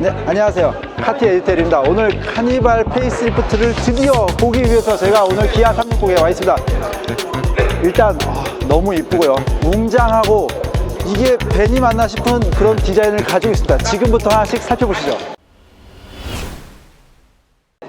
네, 안녕하세요. 카티 에디텔입니다. 오늘 카니발 페이스리프트를 드디어 보기 위해서 제가 오늘 기아 360에 와 있습니다. 일단 아, 너무 이쁘고요. 웅장하고 이게 벤이 맞나 싶은 그런 디자인을 가지고 있습니다. 지금부터 하나씩 살펴보시죠.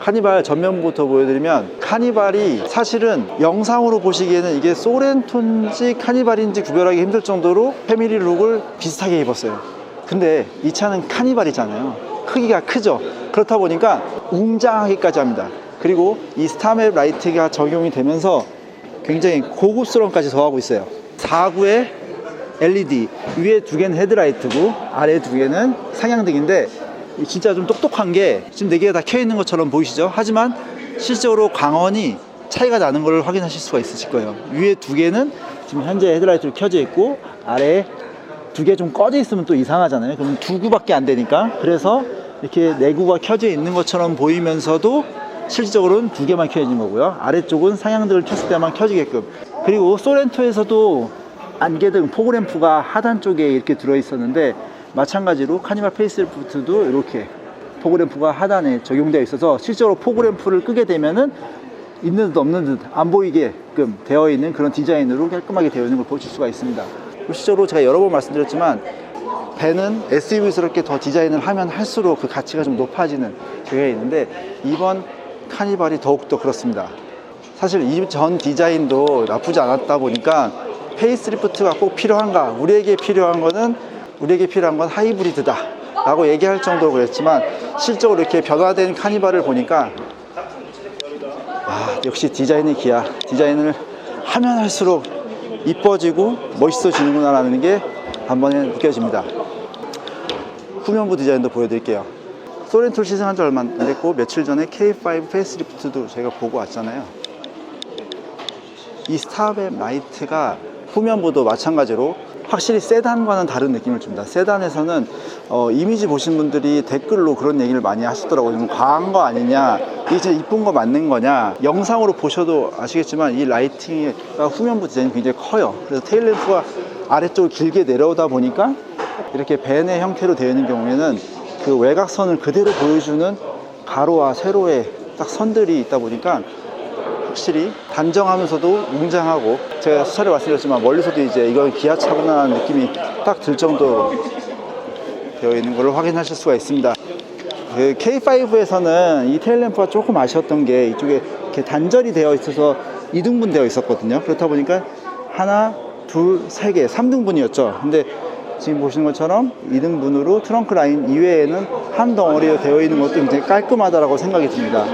카니발 전면부터 보여드리면 카니발이 사실은 영상으로 보시기에는 이게 소렌토인지 카니발인지 구별하기 힘들 정도로 패밀리 룩을 비슷하게 입었어요. 근데 이 차는 카니발이잖아요. 크기가 크죠. 그렇다 보니까 웅장하기까지 합니다. 그리고 이 스타맵 라이트가 적용이 되면서 굉장히 고급스러움까지 더하고 있어요. 4구에 LED 위에 두 개는 헤드라이트고 아래 두 개는 상향등인데 진짜 좀 똑똑한 게 지금 네 개가 다 켜 있는 것처럼 보이시죠? 하지만 실제로 광원이 차이가 나는 걸 확인하실 수가 있으실 거예요. 위에 두 개는 지금 현재 헤드라이트로 켜져 있고 아래에 두 개 좀 꺼져 있으면 또 이상하잖아요. 그럼 두 구밖에 안 되니까 그래서 이렇게 네 구가 켜져 있는 것처럼 보이면서도 실질적으로는 두 개만 있는 거고요. 아래쪽은 상향등을 켰을 때만 켜지게끔. 그리고 소렌토에서도 안개등 포그램프가 하단 쪽에 이렇게 들어 있었는데 마찬가지로 카니발 페이스리프트도 이렇게 포그램프가 하단에 적용되어 있어서 실제로 포그램프를 끄게 되면은 있는 듯 없는 듯 안 보이게끔 되어 있는 그런 디자인으로 깔끔하게 되어 있는 걸 보실 수가 있습니다. 실제로 제가 여러 번 말씀드렸지만 배는 SUV스럽게 더 디자인을 하면 할수록 그 가치가 좀 높아지는 경향이 있는데 이번 카니발이 더욱더 그렇습니다. 사실 이 전 디자인도 나쁘지 않았다 보니까 페이스리프트가 꼭 필요한가? 우리에게 필요한 거는 우리에게 필요한 건 하이브리드다 라고 얘기할 정도로 그랬지만 실적으로 이렇게 변화된 카니발을 보니까 아, 역시 디자인의 기아. 디자인을 하면 할수록 이뻐지고 멋있어지는구나 라는 게 한 번에 느껴집니다. 후면부 디자인도 보여드릴게요. 소렌토를 시승한 지 얼마 안 됐고 며칠 전에 K5 페이스리프트도 제가 보고 왔잖아요. 이 스타맵 라이트가 후면부도 마찬가지로 확실히 세단과는 다른 느낌을 줍니다. 세단에서는 어, 이미지 보신 분들이 댓글로 그런 얘기를 많이 하시더라고요. 좀 과한 거 아니냐, 진짜 이쁜 거 맞는 거냐. 영상으로 보셔도 아시겠지만 이 라이팅가 후면부 디자인이 굉장히 커요. 그래서 테일램프가 아래쪽으로 길게 내려오다 보니까 이렇게 벤의 형태로 되어 있는 경우에는 그 외곽선을 그대로 보여주는 가로와 세로의 딱 선들이 있다 보니까 확실히 단정하면서도 웅장하고 제가 수차례 말씀드렸지만 멀리서도 이제 이건 기아차구나 하는 느낌이 딱 들 정도로 되어 있는 것을 확인하실 수가 있습니다. 그 K5에서는 이 테일 램프가 조금 아쉬웠던 게 이쪽에 이렇게 단절이 되어 있어서 이등분 되어 있었거든요. 그렇다 보니까 하나, 둘, 세 개, 3등분이었죠. 근데 지금 보시는 것처럼 2등분으로 트렁크 라인 이외에는 한 덩어리로 되어 있는 것도 굉장히 깔끔하다고 생각이 듭니다.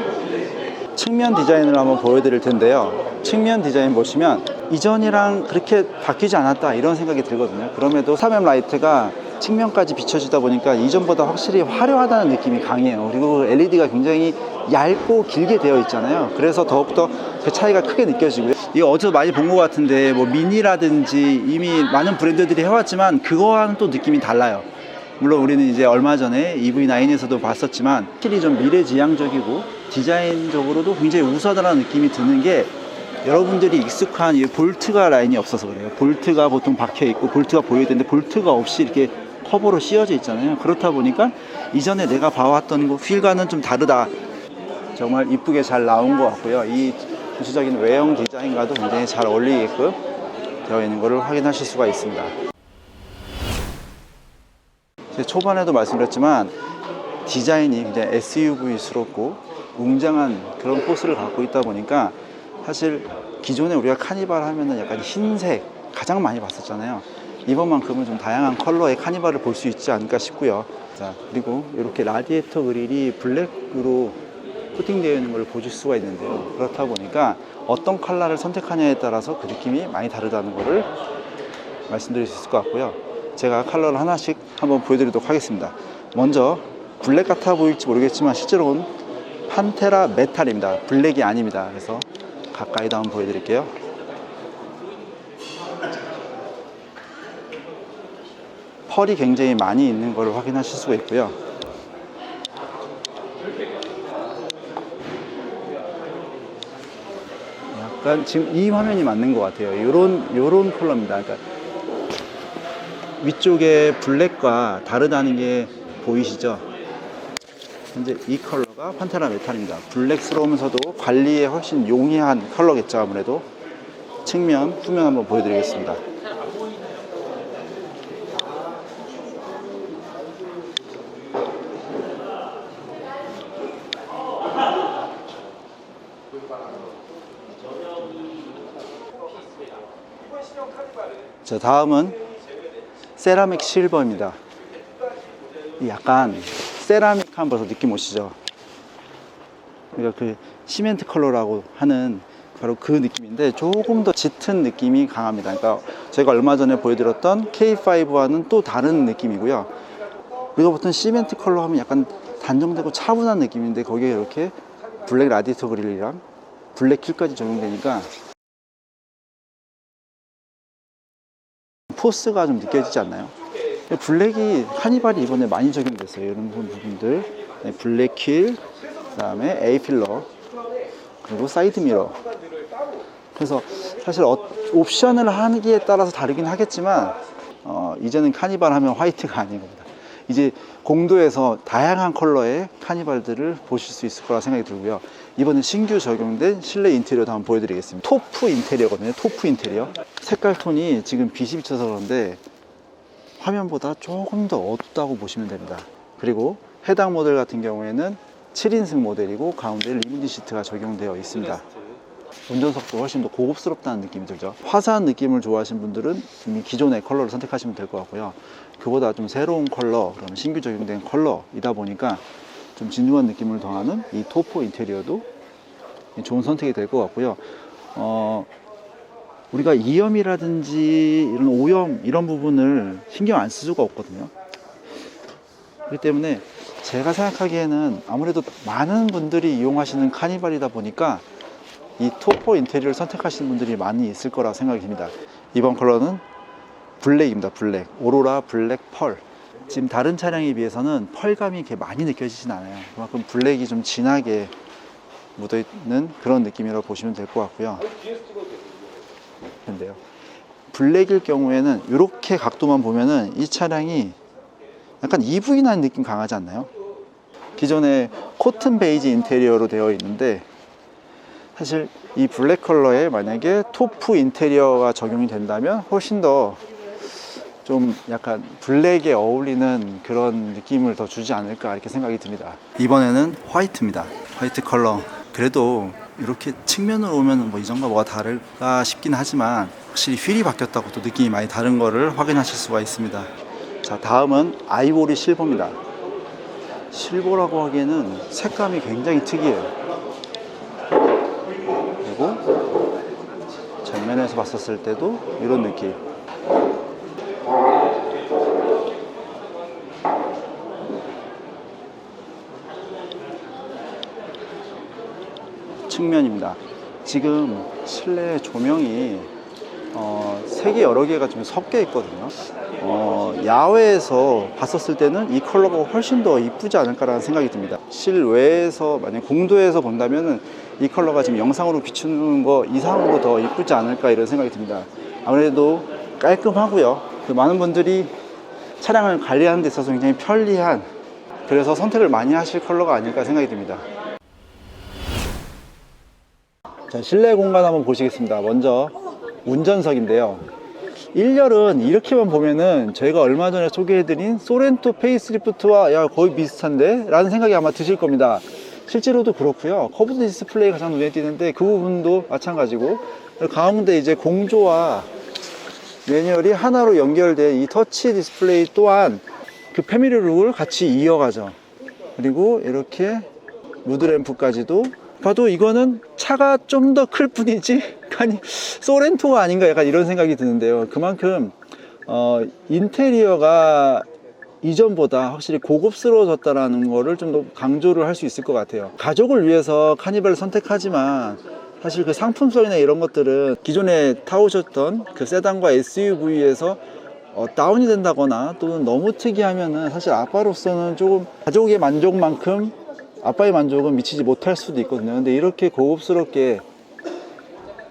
측면 디자인을 한번 보여드릴 텐데요. 측면 디자인 보시면 이전이랑 그렇게 바뀌지 않았다 이런 생각이 들거든요. 그럼에도 사면 라이트가 측면까지 비춰지다 보니까 이전보다 확실히 화려하다는 느낌이 강해요. 그리고 LED가 굉장히 얇고 길게 되어 있잖아요. 그래서 더욱더 그 차이가 크게 느껴지고요. 이거 어디서 많이 본 것 같은데 뭐 미니라든지 이미 많은 브랜드들이 해왔지만 그거와는 또 느낌이 달라요. 물론 우리는 이제 얼마 전에 EV9에서도 봤었지만 확실히 좀 미래지향적이고 디자인적으로도 굉장히 우수하다는 느낌이 드는 게 여러분들이 익숙한 이 볼트가 라인이 없어서 그래요. 볼트가 보통 박혀 있고 볼트가 보여야 되는데 볼트가 없이 이렇게 커버로 씌워져 있잖아요. 그렇다 보니까 이전에 내가 봐왔던 그 휠과는 좀 다르다. 정말 이쁘게 잘 나온 것 같고요. 이 구체적인 외형 디자인과도 굉장히 잘 어울리게끔 되어 있는 것을 확인하실 수가 있습니다. 제 초반에도 말씀드렸지만 디자인이 굉장히 SUV스럽고 웅장한 그런 포스를 갖고 있다 보니까 사실 기존에 우리가 카니발 하면은 약간 흰색 가장 많이 봤었잖아요. 이번만큼은 좀 다양한 컬러의 카니발을 볼 수 있지 않을까 싶고요. 자, 그리고 이렇게 라디에이터 그릴이 블랙으로 코팅되어 있는 걸 보실 수가 있는데요. 그렇다 보니까 어떤 컬러를 선택하냐에 따라서 그 느낌이 많이 다르다는 것을 말씀드릴 수 있을 것 같고요. 제가 컬러를 하나씩 한번 보여드리도록 하겠습니다. 먼저 블랙 같아 보일지 모르겠지만 실제로는 판테라 메탈입니다. 블랙이 아닙니다. 그래서 가까이도 한번 보여드릴게요. 펄이 굉장히 많이 있는 걸 확인하실 수가 있고요. 약간 지금 이 화면이 맞는 것 같아요. 요런, 요런 컬러입니다. 그러니까 위쪽에 블랙과 다르다는 게 보이시죠? 현재 이 컬러 가 판테라 메탈입니다. 블랙스러우면서도 관리에 훨씬 용이한 컬러겠죠, 아무래도. 측면, 후면 한번 보여드리겠습니다. 자, 다음은 세라믹 실버입니다. 이 약간 세라믹 한 벌써 느낌 오시죠? 그러니까 그 시멘트 컬러라고 하는 바로 그 느낌인데 조금 더 짙은 느낌이 강합니다. 그러니까 제가 얼마 전에 보여드렸던 K5와는 또 다른 느낌이고요. 우리가 보통 시멘트 컬러 하면 약간 단정되고 차분한 느낌인데 거기에 이렇게 블랙 라디터 그릴이랑 블랙 킬까지 적용되니까 포스가 좀 느껴지지 않나요? 블랙이 카니발이 이번에 많이 적용됐어요. 이런 부분들. 네, 블랙 킬, 그 다음에 A 필러, 그리고 사이드 미러. 그래서 사실 어- 옵션을 하기에 따라서 다르긴 하겠지만, 어, 이제는 카니발 하면 화이트가 아닌 겁니다. 이제 공도에서 다양한 컬러의 카니발들을 보실 수 있을 거라 생각이 들고요. 이번에 신규 적용된 실내 인테리어도 한번 보여드리겠습니다. 토프 인테리어거든요. 토프 인테리어. 색깔 톤이 지금 빛이 비쳐서 그런데 화면보다 조금 더 어둡다고 보시면 됩니다. 그리고 해당 모델 같은 경우에는 7인승 모델이고 가운데 리무진 시트가 적용되어 있습니다. 운전석도 훨씬 더 고급스럽다는 느낌이 들죠. 화사한 느낌을 좋아하시는 분들은 이미 기존의 컬러를 선택하시면 될 것 같고요. 그보다 좀 새로운 컬러, 그러면 신규 적용된 컬러이다 보니까 좀 진중한 느낌을 더하는 이 토포 인테리어도 좋은 선택이 될 것 같고요. 어, 우리가 이염이라든지 이런 오염 이런 부분을 신경 안 쓸 수가 없거든요. 그렇기 때문에 제가 생각하기에는 아무래도 많은 분들이 이용하시는 카니발이다 보니까 이 토포 인테리어를 선택하시는 분들이 많이 있을 거라 생각이 듭니다. 이번 컬러는 블랙입니다. 블랙. 오로라 블랙 펄. 지금 다른 차량에 비해서는 펄감이 이렇게 많이 느껴지진 않아요. 그만큼 블랙이 좀 진하게 묻어 있는 그런 느낌이라고 보시면 될 것 같고요. 근데요. 블랙일 경우에는 이렇게 각도만 보면은 이 차량이 약간 EV 나는 느낌 강하지 않나요? 기존에 코튼 베이지 인테리어로 되어 있는데 사실 이 블랙 컬러에 만약에 토프 인테리어가 적용이 된다면 훨씬 더 좀 약간 블랙에 어울리는 그런 느낌을 더 주지 않을까 이렇게 생각이 듭니다. 이번에는 화이트입니다. 화이트 컬러. 그래도 이렇게 측면으로 오면 뭐 이전과 뭐가 다를까 싶긴 하지만 확실히 휠이 바뀌었다고 또 느낌이 많이 다른 거를 확인하실 수가 있습니다. 자, 다음은 아이보리 실버입니다. 실버라고 하기에는 색감이 굉장히 특이해요. 그리고 정면에서 봤었을 때도 이런 느낌. 측면입니다. 지금 실내 조명이 어, 색이 여러 개가 좀 섞여 있거든요. 어, 야외에서 봤었을 때는 이 컬러가 훨씬 더 이쁘지 않을까라는 생각이 듭니다. 실외에서 만약 공도에서 본다면은 이 컬러가 지금 영상으로 비추는 거 이상으로 더 이쁘지 않을까 이런 생각이 듭니다. 아무래도 깔끔하고요. 그 많은 분들이 차량을 관리하는 데 있어서 굉장히 편리한 그래서 선택을 많이 하실 컬러가 아닐까 생각이 듭니다. 자, 실내 공간 한번 보시겠습니다. 먼저 운전석인데요. 1열은 이렇게만 보면은 저희가 얼마 전에 소개해드린 소렌토 페이스리프트와 야 거의 비슷한데? 라는 생각이 아마 드실 겁니다. 실제로도 그렇고요. 커브드 디스플레이 가장 눈에 띄는데 그 부분도 마찬가지고 가운데 이제 공조와 매뉴얼이 하나로 연결된 이 터치 디스플레이 또한 그 패밀리 룩을 같이 이어가죠. 그리고 이렇게 무드램프까지도 봐도 이거는 차가 좀 더 클 뿐이지 아니 소렌토가 아닌가 약간 이런 생각이 드는데요. 그만큼 어, 인테리어가 이전보다 확실히 고급스러워졌다라는 거를 좀 더 강조를 할 수 있을 것 같아요. 가족을 위해서 카니발을 선택하지만 사실 그 상품성이나 이런 것들은 기존에 타오셨던 그 세단과 SUV에서 어, 다운이 된다거나 또는 너무 특이하면은 사실 아빠로서는 조금 가족의 만족만큼 아빠의 만족은 미치지 못할 수도 있거든요. 근데 이렇게 고급스럽게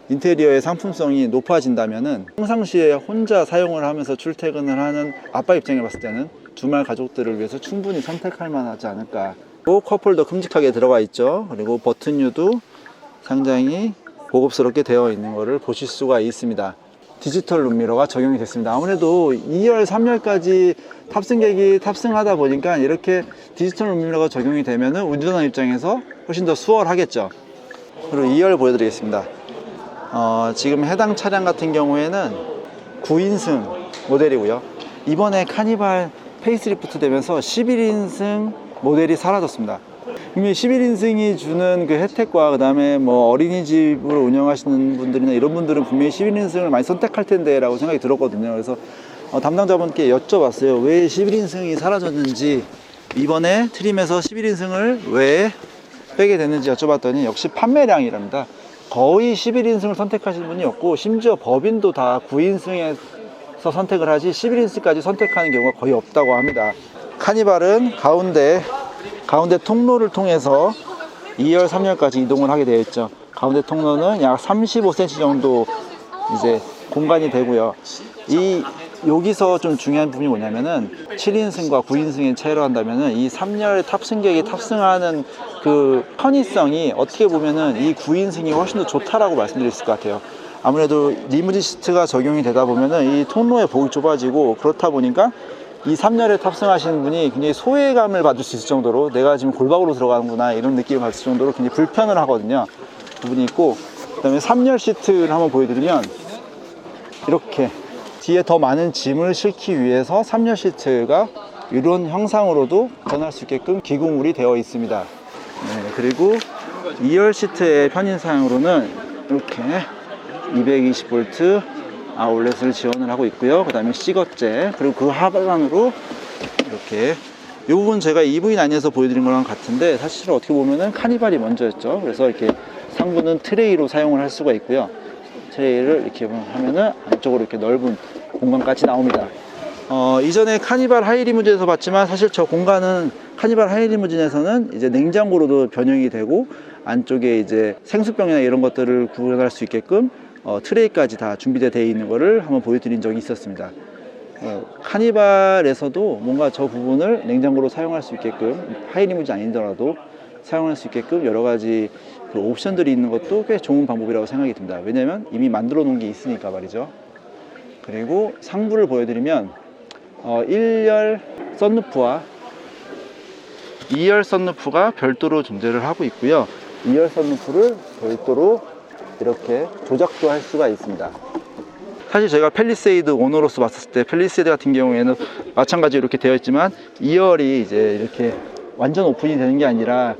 인테리어의 상품성이 높아진다면은 평상시에 혼자 사용을 하면서 출퇴근을 하는 아빠 입장에 봤을 때는 주말 가족들을 위해서 충분히 선택할 만하지 않을까. 또 컵홀더 큼직하게 들어가 있죠. 그리고 버튼류도 상당히 고급스럽게 되어 있는 것을 보실 수가 있습니다. 디지털 룸미러가 적용이 됐습니다. 아무래도 2열, 3열까지 탑승객이 탑승하다 보니까 이렇게 디지털 룸미러가 적용이 되면 운전자 입장에서 훨씬 더 수월하겠죠. 그리고 2열 보여드리겠습니다. 어, 지금 해당 차량 같은 경우에는 9인승 모델이고요. 이번에 카니발 페이스리프트 되면서 11인승 모델이 사라졌습니다. 분명히 11인승이 주는 그 혜택과 그 다음에 뭐 어린이집을 운영하시는 분들이나 이런 분들은 분명히 11인승을 많이 선택할 텐데 라고 생각이 들었거든요. 그래서 어, 담당자분께 여쭤봤어요. 왜 11인승이 사라졌는지 이번에 트림에서 11인승을 왜 빼게 됐는지 여쭤봤더니 역시 판매량이랍니다. 거의 11인승을 선택하시는 분이 없고 심지어 법인도 다 9인승에서 선택을 하지 11인승까지 선택하는 경우가 거의 없다고 합니다. 카니발은 가운데 가운데 통로를 통해서 2열, 3열까지 이동을 하게 되어 있죠. 가운데 통로는 약 35cm 정도 이제 공간이 되고요. 이 여기서 좀 중요한 부분이 뭐냐면은 7인승과 9인승의 차이로 한다면은 이 3열 탑승객이 탑승하는 그 편의성이 어떻게 보면은 이 9인승이 훨씬 더 좋다라고 말씀드릴 수 있을 것 같아요. 아무래도 리무진 시트가 적용이 되다 보면은 이 통로의 폭이 좁아지고 그렇다 보니까 이 3열에 탑승하시는 분이 굉장히 소외감을 받을 수 있을 정도로 내가 지금 골박으로 들어가는구나 이런 느낌을 받을 정도로 굉장히 불편을 하거든요. 부분이 있고 그다음에 3열 시트를 한번 보여드리면 이렇게 뒤에 더 많은 짐을 싣기 위해서 3열 시트가 이런 형상으로도 변할 수 있게끔 기구물이 되어 있습니다. 네, 그리고 2열 시트의 편의사양으로는 이렇게 220V 아울렛을 지원을 하고 있고요. 그 다음에 시거제 그리고 그 하단으로 이렇게 이 부분 제가 EV9에서 보여드린 거랑 같은데 사실 어떻게 보면은 카니발이 먼저였죠. 그래서 이렇게 상부는 트레이로 사용을 할 수가 있고요. 트레이를 이렇게 하면은 안쪽으로 이렇게 넓은 공간까지 나옵니다. 어, 이전에 카니발 하이리무진에서 봤지만 사실 저 공간은 카니발 하이리무진에서는 이제 냉장고로도 변형이 되고 안쪽에 이제 생수병이나 이런 것들을 구현할 수 있게끔 어, 트레이까지 다 준비되어 있는 것을 한번 보여드린 적이 있었습니다. 어, 카니발에서도 뭔가 저 부분을 냉장고로 사용할 수 있게끔 하이리무진 아니더라도 사용할 수 있게끔 여러 가지 그 옵션들이 있는 것도 꽤 좋은 방법이라고 생각이 듭니다. 왜냐면 이미 만들어 놓은 게 있으니까 말이죠. 그리고 상부를 보여드리면 어, 1열 썬루프와 2열 썬루프가 별도로 존재를 하고 있고요. 2열 썬루프를 별도로 이렇게 조작도 할 수가 있습니다. 사실 저희가 펠리세이드 오너로서 봤을 때 펠리세이드 같은 경우에는 마찬가지로 이렇게 되어 있지만 2열이 이제 이렇게 완전 오픈이 되는 게 아니라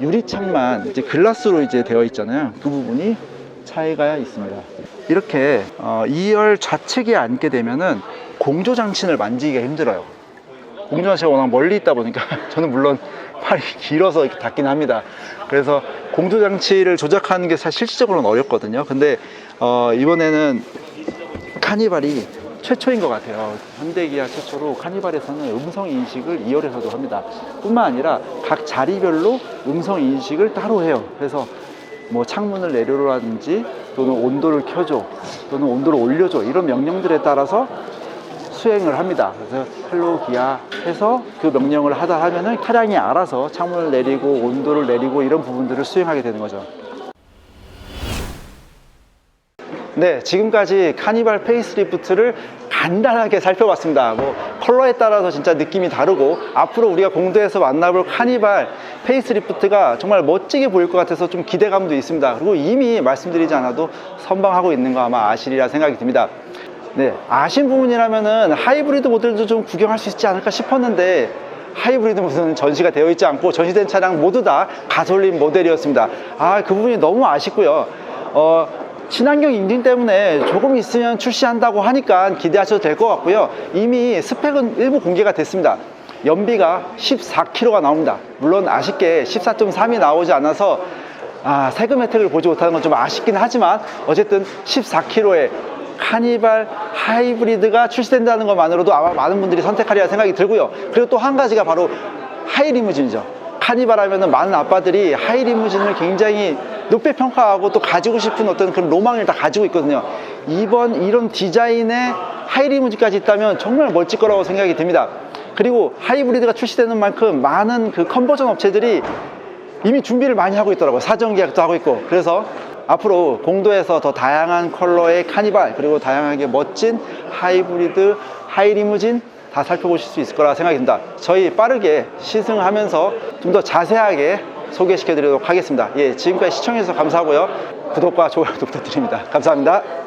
유리창만 이제 글라스로 이제 되어 있잖아요. 그 부분이 차이가 있습니다. 이렇게 어, 2열 좌측에 앉게 되면은 공조 장치를 만지기가 힘들어요. 공조 장치가 워낙 멀리 있다 보니까 저는 물론 팔이 길어서 이렇게 닿긴 합니다. 그래서 공조 장치를 조작하는 게 사실 실질적으로는 어렵거든요. 근데 어, 이번에는 카니발이 최초인 것 같아요. 현대기아 최초로 카니발에서는 음성 인식을 2열에서도 합니다. 뿐만 아니라 각 자리별로 음성 인식을 따로 해요. 그래서 뭐 창문을 내려라든지 또는 온도를 켜줘 또는 온도를 올려줘 이런 명령들에 따라서 수행을 합니다. 그래서 헬로 기아 해서 그 명령을 하다 하면은 차량이 알아서 창문을 내리고 온도를 내리고 이런 부분들을 수행하게 되는 거죠. 네, 지금까지 카니발 페이스리프트를 간단하게 살펴봤습니다. 뭐 컬러에 따라서 진짜 느낌이 다르고 앞으로 우리가 공도에서 만나볼 카니발 페이스리프트가 정말 멋지게 보일 것 같아서 좀 기대감도 있습니다. 그리고 이미 말씀드리지 않아도 선방하고 있는 거 아마 아시리라 생각이 듭니다. 네, 아신 부분이라면은 하이브리드 모델도 좀 구경할 수 있지 않을까 싶었는데 하이브리드 모델은 전시가 되어 있지 않고 전시된 차량 모두 다 가솔린 모델이었습니다. 아, 그 부분이 너무 아쉽고요. 어, 친환경 인증 때문에 조금 있으면 출시한다고 하니까 기대하셔도 될 것 같고요. 이미 스펙은 일부 공개가 됐습니다. 연비가 14km가 나옵니다. 물론 아쉽게 14.3이 나오지 않아서 아, 세금 혜택을 보지 못하는 건 좀 아쉽긴 하지만 어쨌든 14km의 카니발 하이브리드가 출시된다는 것만으로도 아마 많은 분들이 선택하리라 생각이 들고요. 그리고 또 한 가지가 바로 하이리무진이죠. 카니발 하면은 많은 아빠들이 하이리무진을 굉장히 높게 평가하고 또 가지고 싶은 어떤 그런 로망을 다 가지고 있거든요. 이번 이런 디자인의 하이리무진까지 있다면 정말 멋질 거라고 생각이 듭니다. 그리고 하이브리드가 출시되는 만큼 많은 그 컨버전 업체들이 이미 준비를 많이 하고 있더라고요. 사전 계약도 하고 있고. 그래서 앞으로 공도에서 더 다양한 컬러의 카니발 그리고 다양하게 멋진 하이브리드, 하이리무진 다 살펴보실 수 있을 거라 생각이 듭니다. 저희 빠르게 시승하면서 좀 더 자세하게 소개시켜 드리도록 하겠습니다. 예, 지금까지 시청해주셔서 감사하고요. 구독과 좋아요도 부탁드립니다. 감사합니다.